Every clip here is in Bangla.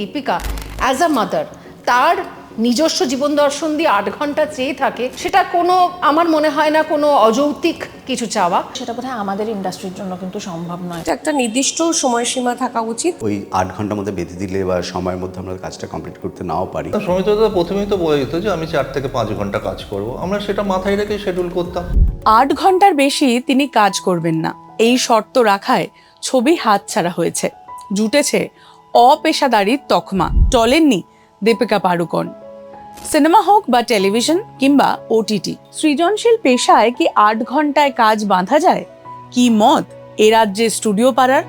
দীপিকা অ্যাজ আ মাদার তার নিজস্ব জীবন দর্শন দিয়ে আট ঘণ্টা চেয়ে থাকে সেটা কোনো আমার মনে হয় না কোনো অযৌক্তিক কিছু চাওয়া। সেটা বোধহয় আমাদের ইন্ডাস্ট্রির জন্য কিন্তু সম্ভব নয়। এটা একটা নির্দিষ্ট সময়সীমা থাকা উচিত। ওই আট ঘণ্টার মধ্যে বেঁধে দিলে বা সময়ের মধ্যে আমরা কাজটা কমপ্লিট করতে নাও পারি। সমিতদা প্রথমেই তো বলে দিত যে আমি চার থেকে পাঁচ ঘণ্টা কাজ করব। আমরা সেটা মাথায় রেখে শিডিউল করতাম। আট ঘণ্টার বেশি তিনি কাজ করবেন না। এই শর্ত রাখায় ছবি হাতছাড়া হয়েছে। জুটেছে অপেশাদারির তকমা, টলেননি, দীপিকা পাড়ুকন। সিনেমা হোক বা টেলিভিশন কিংবা ওটিটি সৃজনশীল পেশায় কি আট ঘন্টায় কাজ বাঁধা যায়? কি মত এ রাজ্যে স্টুডিও পাড়ার?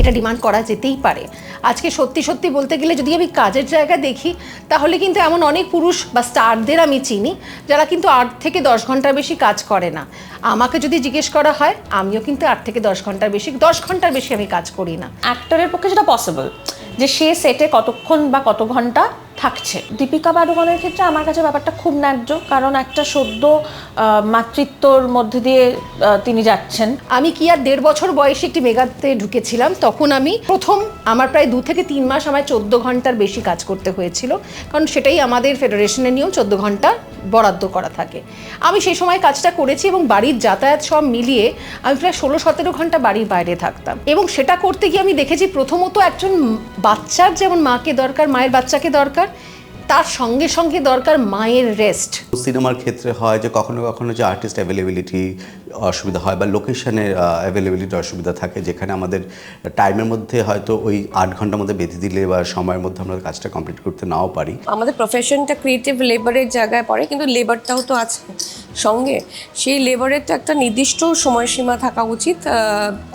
এটা ডিমান্ড করা যেতেই পারে। আজকে সত্যি সত্যি বলতে গেলে যদি আমি কাজের জায়গা দেখি, তাহলে কিন্তু এমন অনেক পুরুষ বা স্টারদের আমি চিনি, যারা কিন্তু আট থেকে দশ ঘণ্টার বেশি কাজ করে না। আমাকে যদি জিজ্ঞেস করা হয়, আমিও কিন্তু আট থেকে দশ ঘণ্টার বেশি, দশ ঘণ্টার বেশি আমি কাজ করি না। অ্যাক্টরের পক্ষে সেটা পসিবল যে সে সেটে কতক্ষণ বা কত ঘণ্টা থাকছে। দীপিকা পাডুকোনের ক্ষেত্রে আমার কাছে ব্যাপারটা খুব ন্যায্য, কারণ একটা সদ্য মাতৃত্বর মধ্যে দিয়ে তিনি যাচ্ছেন। আমি কি আর দেড় বছর বয়সে একটি মেগাতে ঢুকেছিলাম, তখন আমি প্রথম আমার প্রায় দু থেকে তিন মাস আমায় চোদ্দ ঘণ্টার বেশি কাজ করতে হয়েছিল, কারণ সেটাই আমাদের ফেডারেশনের নিয়ম, চোদ্দ ঘণ্টা বরাদ্দ করা থাকে। আমি সেই সময় কাজটা করেছি এবং বাড়ির যাতায়াত সব মিলিয়ে আমি প্রায় ষোলো সতেরো ঘণ্টা বাড়ির বাইরে থাকতাম। এবং সেটা করতে গিয়ে আমি দেখেছি প্রথমত একজন বাচ্চার যেমন মাকে দরকার, মায়ের বাচ্চাকে দরকার তার সঙ্গে সঙ্গে দরকার মায়ের রেস্ট সিনেমার ক্ষেত্রে হয় যে কখনো কখনো যে আর্টিস্ট অ্যাভেলেবিলিটি অসুবিধা হয় বা লোকেশনের অ্যাভেলেবিলিটি অসুবিধা থাকে যেখানে আমাদের টাইমের মধ্যে হয়তো ওই আট ঘণ্টার মধ্যে বেঁধে দিলে বা সময়ের মধ্যে আমরা কাজটা কমপ্লিট করতে নাও পারি। আমাদের প্রফেশনটা ক্রিয়েটিভ লেবারের জায়গায় পড়ে কিন্তু লেবারটাও তো আছে। সঙ্গে সেই লেবারের তো একটা নির্দিষ্ট সময়সীমা থাকা উচিত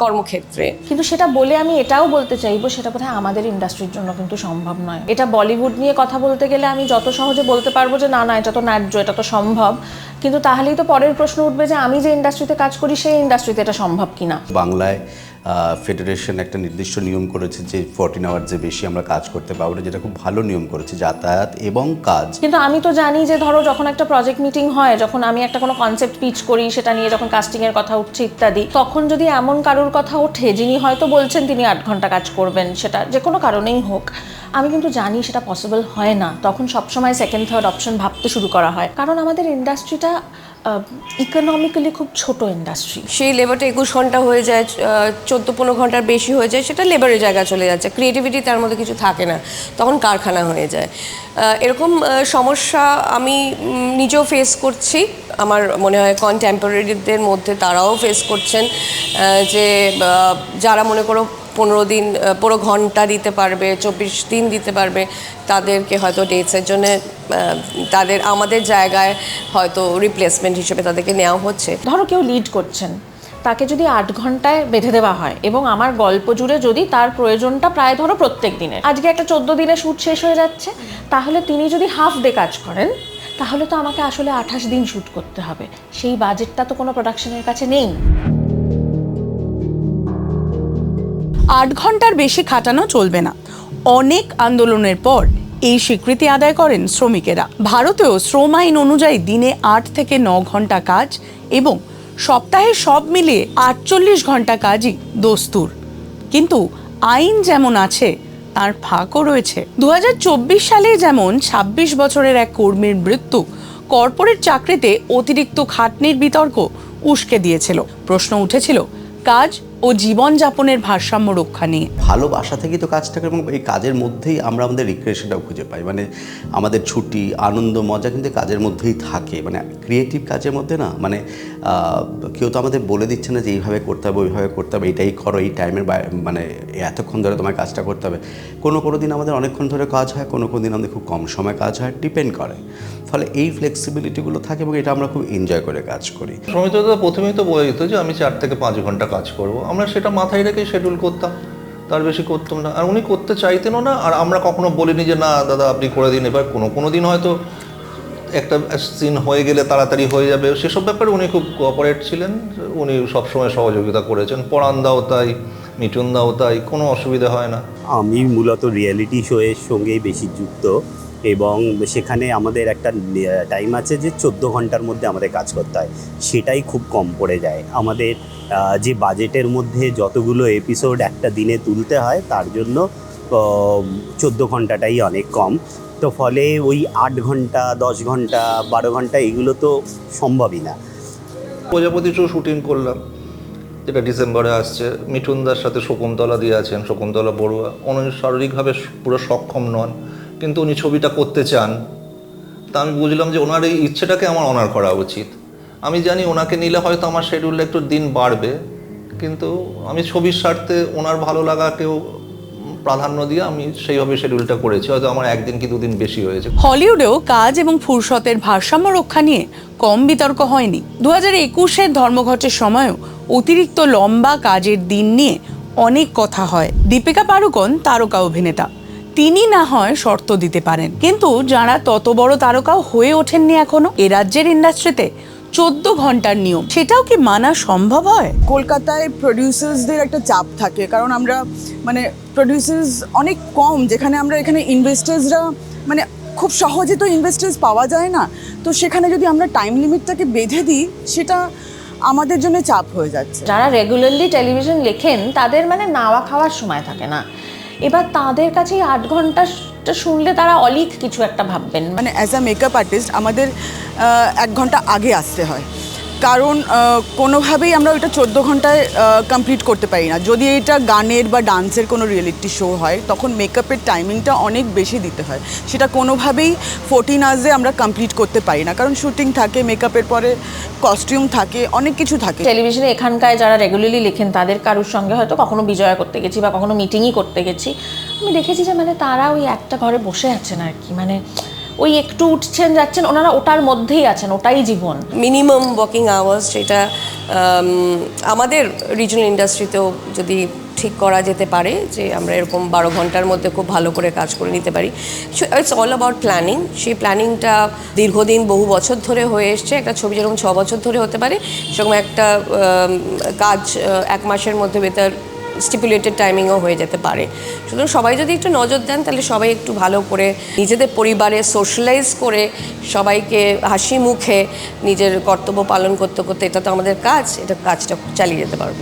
কর্মক্ষেত্রে। কিন্তু সেটা বলে আমি এটাও বলতে চাইব সেটা বোধহয় আমাদের ইন্ডাস্ট্রির জন্য কিন্তু সম্ভব নয়। এটা বলিউড নিয়ে কথা বলতে গেলে আমি যত সহজে বলতে পারব যে না না এটা তো ন্যায্য এটা তো সম্ভব। কিন্তু তাহলেই তো পরের প্রশ্ন উঠবে যে আমি যে ইন্ডাস্ট্রিতে কাজ করি সেই ইন্ডাস্ট্রিতে এটা সম্ভব কিনা? বাংলায় ফেডারেশন একটা নির্দিষ্ট নিয়ম করেছে যে ফোরটিন আওয়ার যে বেশি আমরা কাজ করতে পারব না, যেটা খুব ভালো নিয়ম করেছে, যাতায়াত এবং কাজ। কিন্তু আমি তো জানি যে ধরো যখন একটা প্রজেক্ট মিটিং হয়, যখন আমি একটা কোনো কনসেপ্ট পিচ করি, সেটা নিয়ে যখন কাস্টিং এর কথা উঠছে ইত্যাদি, তখন যদি এমন কারোর কথা ওঠে, যিনি হয়তো বলছেন তিনি আট ঘণ্টা কাজ করবেন, সেটা যে কোনো কারণেই হোক, আমি কিন্তু জানি সেটা পসিবল হয় না। তখন সবসময় সেকেন্ড থার্ড অপশন ভাবতে শুরু করা হয়। কারণ আমাদের ইন্ডাস্ট্রিটা ইকোনমিক্যালি খুব ছোট ইন্ডাস্ট্রি সেই লেবারটা একুশ ঘণ্টা হয়ে যায় চোদ্দ পনেরো ঘণ্টার বেশি হয়ে যায়, সেটা লেবারের জায়গায় চলে যাচ্ছে। ক্রিয়েটিভিটি তার মধ্যে কিছু থাকে না, তখন কারখানা হয়ে যায়। এরকম সমস্যা আমি নিজেও ফেস করছি। আমার মনে হয় কন্টেম্পোরারিদের মধ্যে তারাও ফেস করছেন যে যারা মনে করো পনেরো দিন পুরো ঘণ্টা দিতে পারবে, চব্বিশ দিন দিতে পারবে তাদেরকে হয়তো ডেটসের জন্য তাদের, আমাদের জায়গায় হয়তো রিপ্লেসমেন্ট হিসেবে তাদেরকে নেওয়া হচ্ছে। ধরো কেউ লিড করছেন, তাকে যদি আট ঘন্টায় বেঁধে দেওয়া হয় এবং আমার গল্প জুড়ে যদি তার প্রয়োজনটা প্রায় ধরো প্রত্যেক দিনের, আজকে একটা চোদ্দ দিনে শ্যুট শেষ হয়ে যাচ্ছে, তাহলে তিনি যদি হাফ ডে কাজ করেন, তাহলে তো আমাকে আসলে আঠাশ দিন শ্যুট করতে হবে। সেই বাজেটটা তো কোনো প্রোডাকশনের কাছে নেই। আট ঘণ্টার বেশি খাটানো চলবে না। অনেক আন্দোলনের পর এই স্বীকৃতি আদায় করেন শ্রমিকেরা। ভারতেও শ্রম আইন অনুযায়ী দিনে আট থেকে ন ঘণ্টা কাজ এবং সপ্তাহে সব মিলিয়ে আটচল্লিশ ঘণ্টা কাজই দস্তুর। কিন্তু আইন যেমন আছে, তার ফাঁকও রয়েছে। দু হাজার চব্বিশ সালে যেমন ২৬ বছরের এক কর্মীর মৃত্যু, কর্পোরেট চাকরিতে অতিরিক্ত খাটনির বিতর্ক উস্কে দিয়েছিল। প্রশ্ন উঠেছিল, কাজ ও জীবনযাপনের ভারসাম্য রক্ষা নিয়ে। ভালোবাসা থেকেই তো কাজটা করি এবং এই কাজের মধ্যেই আমরা আমাদের রিক্রিয়েশনটাও খুঁজে পাই। মানে আমাদের ছুটি আনন্দ মজা কিন্তু কাজের মধ্যেই থাকে। মানে ক্রিয়েটিভ কাজের মধ্যে না মানে কেউ তো আমাদের বলে দিচ্ছে না যে এইভাবে করতে হবে ওইভাবে করতে হবে এটাই করো এই টাইমের মানে এতক্ষণ ধরে তোমার কাজটা করতে হবে। কোনো কোনো দিন আমাদের অনেকক্ষণ ধরে কাজ হয় কোনো কোনো দিন আমাদের খুব কম সময় কাজ হয় ডিপেন্ড করে। ফলে এই ফ্লেক্সিবিলিটিগুলো থাকে এবং এটা আমরা খুব এনজয় করে কাজ করি। সমিতদা প্রথমেই তো বলে দিত যে আমি চার থেকে পাঁচ ঘণ্টা কাজ করব। আমরা সেটা মাথায় রেখে শিডিউল করতাম, তার বেশি করতাম না। আর উনি করতে চাইতেনও না, আর আমরা কখনো বলিনি যে, না, দাদা, আপনি করে দিন। এবার কোনো কোনো দিন হয়তো একটা সিন হয়ে গেলে তাড়াতাড়ি হয়ে যাবে। সেসব ব্যাপারে উনি খুব কোঅপারেট ছিলেন, উনি সবসময় সহযোগিতা করেছেন। পড়ান দাও তাই মিটুন দাও তাই কোনো অসুবিধা হয় না। আমি মূলত রিয়েলিটি শো এর সঙ্গেই বেশি যুক্ত এবং সেখানে আমাদের একটা টাইম আছে যে চোদ্দ ঘণ্টার মধ্যে আমাদের কাজ করতে হয়। সেটাই খুব কম পড়ে যায়। আমাদের যে বাজেটের মধ্যে যতগুলো এপিসোড একটা দিনে তুলতে হয় তার জন্য চোদ্দ ঘন্টাটাই অনেক কম। তো ফলে ওই আট ঘণ্টা দশ ঘণ্টা বারো ঘণ্টা এগুলো তো সম্ভবই না। প্রজাপতি শো শুটিং করলাম। যেটা ডিসেম্বরে আসছে। মিঠুনদার সাথে শকুন্তলা দিয়ে আছেন, শকুন্তলা বড়ুয়া। উনি শারীরিকভাবে পুরো সক্ষম নন, কিন্তু উনি ছবিটা করতে চান। তা আমি বুঝলাম যে ওনার এই ইচ্ছেটাকে আমার অনার করা উচিত। আমি জানি ওনাকে নিলে হয়তো আমার শেডিউলটা একটু দিন বাড়বে, কিন্তু আমি ছবির স্বার্থে ওনার ভালো লাগাকেও প্রাধান্য দিয়ে আমি সেইভাবে শিডিউলটা করেছি। হয়তো আমার একদিন কি দুদিন বেশি হয়েছে। হলিউডেও কাজ এবং ফুরসতের ভারসাম্য রক্ষা নিয়ে কম বিতর্ক হয়নি। দু হাজার একুশের ধর্মঘটের সময়ও অতিরিক্ত লম্বা কাজের দিন নিয়ে অনেক কথা হয়। দীপিকা পাড়ুকোন তারকা অভিনেতা। তিনি না হয় শর্ত দিতে পারেন। কিন্তু যারা তত বড় তারকাও হয়ে ওঠেননি এখনও, এ রাজ্যের ইন্ডাস্ট্রিতে চোদ্দ ঘণ্টার নিয়ম। সেটাও কি মানা সম্ভব হয়? কলকাতায় প্রডিউসার্সদের একটা চাপ থাকে কারণ আমরা মানে প্রডিউসার্স অনেক কম যেখানে আমরা এখানে ইনভেস্টার্সরা মানে খুব সহজে তো ইনভেস্টার্স পাওয়া যায় না। তো সেখানে যদি আমরা টাইম লিমিটটাকে বেঁধে দিই সেটা আমাদের জন্য চাপ হয়ে যাচ্ছে। যারা রেগুলারলি টেলিভিশন লেখেন তাদের মানে নাওয়া খাওয়ার সময় থাকে না। এবার তাদের কাছে আট ঘন্টাটা শুনলে তারা অলিক কিছু একটা ভাববেন। মানে অ্যাজ আ মেকআপ আর্টিস্ট আমাদের এক ঘণ্টা আগে আসতে হয়। কারণ কোনোভাবেই আমরা ওইটা চোদ্দ ঘন্টায় কমপ্লিট করতে পারি না। যদি এটা গানের বা ডান্সের কোনো রিয়েলিটি শো হয়, তখন মেকআপের টাইমিংটা অনেক বেশি দিতে হয়। সেটা কোনোভাবেই ফোরটিন আওয়ার্সে আমরা কমপ্লিট করতে পারি না। কারণ শুটিং থাকে মেকআপের পরে কস্টিউম থাকে, অনেক কিছু থাকে। টেলিভিশনে এখানকায় যারা রেগুলারলি লেখেন, তাদের কারোর সঙ্গে হয়তো কখনো বিজয়া করতে গেছি বা কখনো মিটিংই করতে গেছি। আমি দেখেছি যে মানে তারা ওই একটা ঘরে বসে আছেন আর কি। মানে ওই একটু উঠছেন যাচ্ছেন ওনারা ওটার মধ্যেই আছেন ওটাই জীবন। মিনিমাম ওয়াকিং আওয়ার্স উম, আমাদের রিজনাল ইন্ডাস্ট্রিতেও যদি ঠিক করা যেতে পারে যে আমরা এরকম বারো ঘণ্টার মধ্যে খুব ভালো করে কাজ করে নিতে পারি। ইটস অল অ্যাবাউট প্ল্যানিং সেই প্ল্যানিংটা দীর্ঘদিন বহু বছর ধরে হয়ে এসছে একটা ছবি যেরকম ছ বছর ধরে হতে পারে সেরকম একটা কাজ এক মাসের মধ্যে ভেতর স্টিপুলেটেড টাইমিংও হয়ে যেতে পারে। সুতরাং সবাই যদি একটু নজর দেন, তাহলে সবাই একটু ভালো করে নিজেদের পরিবারে সোশ্যালাইজ করে সবাইকে হাসি মুখে নিজের কর্তব্য পালন করতে করতে এটা তো আমাদের কাজ, এটা কাজটা চালিয়ে যেতে পারব।